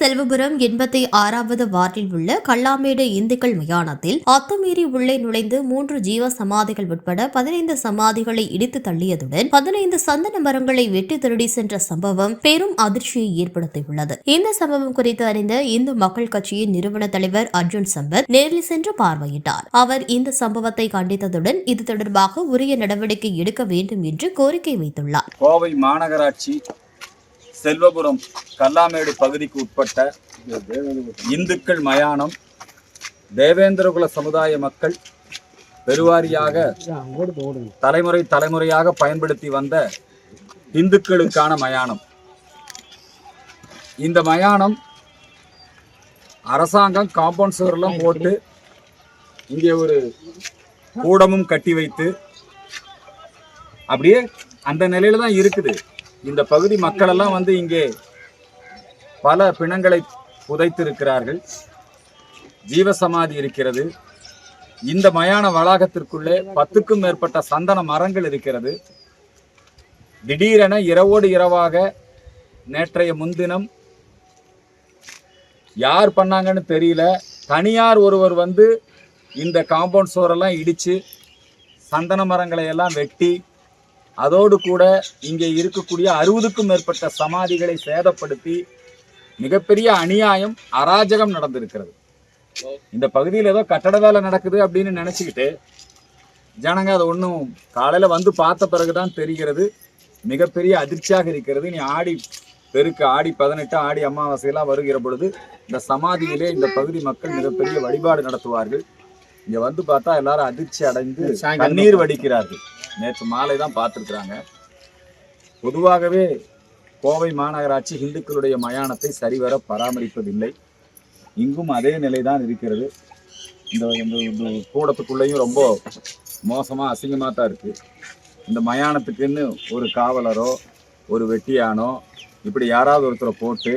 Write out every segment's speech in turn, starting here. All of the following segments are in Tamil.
செல்வபுரம் எண்பத்தி ஆறாவது வார்டில் உள்ள கல்லாமேடு இந்துக்கள் மயானத்தில் அத்துமீறி உள்ளே நுழைந்து மூன்று ஜீவ சமாதிகள் உட்பட பதினைந்து சமாதிகளை இடித்து தள்ளியதுடன் பதினைந்து சந்தன மரங்களை வெட்டி திருடி சென்ற சம்பவம் பெரும் அதிர்ச்சியை ஏற்படுத்தியுள்ளது. இந்த சம்பவம் குறித்து அறிந்த இந்து மக்கள் கட்சியின் நிறுவன தலைவர் அர்ஜுன் சம்பத் நேரில் சென்று பார்வையிட்டார். அவர் இந்த சம்பவத்தை கண்டித்ததுடன் இது தொடர்பாக உரிய நடவடிக்கை எடுக்க வேண்டும் என்று கோரிக்கை வைத்துள்ளார். கோவை மாநகராட்சி செல்வபுரம் கல்லாமேடு பகுதிக்கு உட்பட்ட இந்துக்கள் மயானம் தேவேந்திரகுல சமுதாய மக்கள் பெருவாரியாக தலைமுறை தலைமுறையாக பயன்படுத்தி வந்த இந்துக்களுக்கான மயானம். இந்த மயானம் அரசாங்கம் காம்பவுண்ட் சுவர்லாம் போட்டு இங்கே ஒரு கூடமும் கட்டி வைத்து அப்படியே அந்த நிலையில தான் இருக்குது. இந்த பகுதி மக்களெல்லாம் வந்து இங்கே பல பிணங்களை புதைத்திருக்கிறார்கள். ஜீவசமாதி இருக்கிறது. இந்த மயான வளாகத்திற்குள்ளே பத்துக்கும் மேற்பட்ட சந்தன மரங்கள் இருக்கிறது. திடீரென இரவோடு இரவாக நேற்றைய முன்தினம் யார் பண்ணாங்கன்னு தெரியல. தனியார் ஒருவர் வந்து இந்த காம்பவுண்ட் சுவரெல்லாம் இடித்து சந்தன மரங்களை எல்லாம் வெட்டி அதோடு கூட இங்கே இருக்கக்கூடிய அறுபதுக்கும் மேற்பட்ட சமாதிகளை சேதப்படுத்தி மிகப்பெரிய அநியாயம் அராஜகம் நடந்திருக்கிறது. இந்த பகுதியில் ஏதோ கட்டட வேலை நடக்குது அப்படின்னு நினச்சிக்கிட்டு ஜனங்க அதை ஒன்றும் காலையில் வந்து பார்த்த பிறகுதான் தெரிகிறது. மிகப்பெரிய அதிர்ச்சியாக இருக்கிறது. நீ ஆடி பெருக்கு ஆடி பதினெட்டு ஆடி அமாவாசையெல்லாம் வருகிற பொழுது இந்த சமாதியிலே இந்த பகுதி மக்கள் மிகப்பெரிய வழிபாடு நடத்துவார்கள். இங்க வந்து பார்த்தா எல்லாரும் அதிர்ச்சி அடைந்து கண்ணீர் வடிக்கிறார்கள். நேற்று மாலை தான் பார்த்துருக்குறாங்க. பொதுவாகவே கோவை மாநகராட்சி இந்துக்களுடைய மயானத்தை சரிவர பராமரிப்பதில்லை. இங்கும் அதே நிலை தான் இருக்கிறது. இந்த இந்த கூடத்துக்குள்ளேயும் ரொம்ப மோசமாக அசிங்கமாக தான் இருக்குது இந்த மயானத்துக்குன்னு ஒரு காவலரோ ஒரு வெட்டியானோ இப்படி யாராவது ஒருத்தரை போட்டு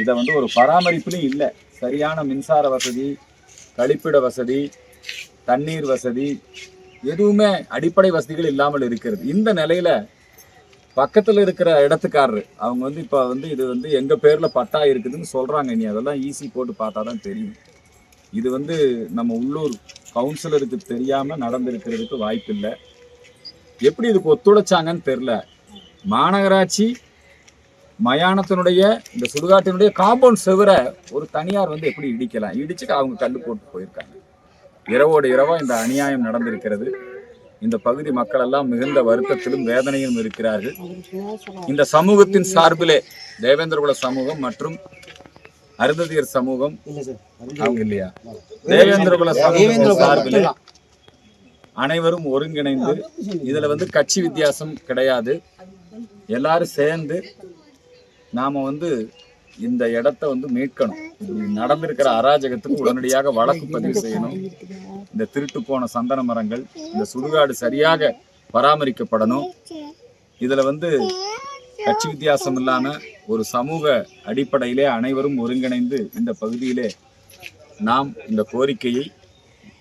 இதை வந்து ஒரு பராமரிப்புலையும் இல்லை. சரியான மின்சார வசதி கழிப்பிட வசதி தண்ணீர் வசதி எதுவுமே அடிப்படை வசதிகள் இல்லாமல் இருக்கிறது. இந்த நிலையில பக்கத்தில் இருக்கிற இடத்துக்காரரு அவங்க வந்து இப்போ வந்து இது வந்து எங்கள் பேரில் பட்டா இருக்குதுன்னு சொல்கிறாங்க நீ அதெல்லாம் ஈஸி போட்டு பார்த்தா தான் தெரியும். இது வந்து நம்ம உள்ளூர் கவுன்சிலருக்கு தெரியாமல் நடந்திருக்கிறதுக்கு வாய்ப்பில்லை. எப்படி இதுக்கு ஒத்துழைச்சாங்கன்னு தெரில மாநகராட்சி மயானத்தினுடைய இந்த சுடுகாட்டினுடைய காம்பவுண்ட் செவரை ஒரு தனியார் வந்து எப்படி இடிக்கலாம்? இடிச்சு அவங்க கல் போட்டு போயிருக்காங்க. இரவோடு இரவா இந்த அநியாயம் நடந்திருக்கிறது. இந்த பகுதி மக்கள் எல்லாம் மிகுந்த வருத்தத்திலும் வேதனையிலும் இருக்கிறார்கள். இந்த சமூகத்தின் சார்பிலே தேவேந்திரகுல சமூகம் மற்றும் அருந்ததியர் சமூகம் அவங்க இல்லையா? தேவேந்திரகுல சமூகம் சார்பிலே அனைவரும் ஒருங்கிணைந்து இதுல வந்து கட்சி வித்தியாசம் கிடையாது. எல்லாரும் சேர்ந்து நாம வந்து இந்த இடத்த வந்து மீட்கணும். நடந்திருக்கிற அராஜகத்துக்கு உடனடியாக வழக்கு பதிவு செய்யணும். இந்த திருட்டு போன சந்தன மரங்கள் இந்த சுடுகாடு சரியாக பராமரிக்கப்படணும். இதுல வந்து கட்சி வித்தியாசம் இல்லாம ஒரு சமூக அடிப்படையிலே அனைவரும் ஒருங்கிணைந்து இந்த பகுதியிலே நாம் இந்த கோரிக்கையை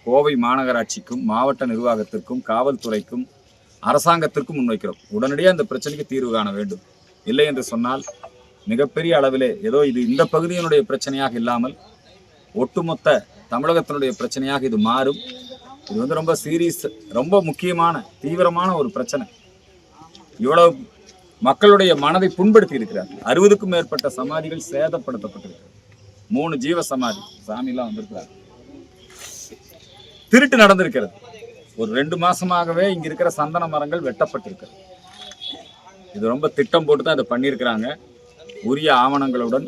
கோவை மாநகராட்சிக்கும் மாவட்ட நிர்வாகத்திற்கும் காவல்துறைக்கும் அரசாங்கத்திற்கும் முன்வைக்கிறோம். உடனடியாக இந்த பிரச்சனைக்கு தீர்வு காண வேண்டும். இல்லை என்று சொன்னால் மிகப்பெரிய அளவிலே ஏதோ இது இந்த பகுதியினுடைய பிரச்சனையாக இல்லாமல் ஒட்டுமொத்த தமிழகத்தினுடைய பிரச்சனையாக இது மாறும். இது வந்து ரொம்ப சீரியஸ் ரொம்ப முக்கியமான தீவிரமான ஒரு பிரச்சனை. இவ்வளவு மக்களுடைய மனதை புண்படுத்தி இருக்கிறார். அறுபதுக்கும் மேற்பட்ட சமாதிகள் சேதப்படுத்தப்பட்டிருக்கிறது மூணு ஜீவ சமாதி சாமிலாம் வந்திருக்கிறார். திருட்டு நடந்திருக்கிறது. ஒரு ரெண்டு மாசமாகவே இங்க இருக்கிற சந்தன மரங்கள் வெட்டப்பட்டிருக்கிறது இது ரொம்ப திட்டம் போட்டு தான் இதை பண்ணியிருக்கிறாங்க. உரிய ஆவணங்களுடன்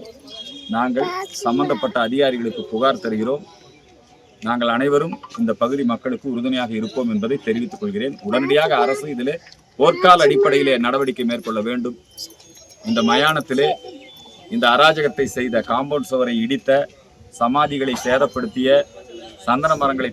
நாங்கள் சம்பந்தப்பட்ட அதிகாரிகளுக்கு புகார் தருகிறோம். நாங்கள் அனைவரும் இந்த பகுதி மக்களுக்கு உறுதுணையாக இருப்போம் என்பதை தெரிவித்துக் கொள்கிறேன். உடனடியாக அரசு இதிலே போர்க்கால அடிப்படையிலே நடவடிக்கை மேற்கொள்ள வேண்டும். இந்த மயானத்திலே இந்த அராஜகத்தை செய்த காம்பவுண்ட் சுவரை இடித்த சமாதிகளை சேதப்படுத்திய சந்தன மரங்களை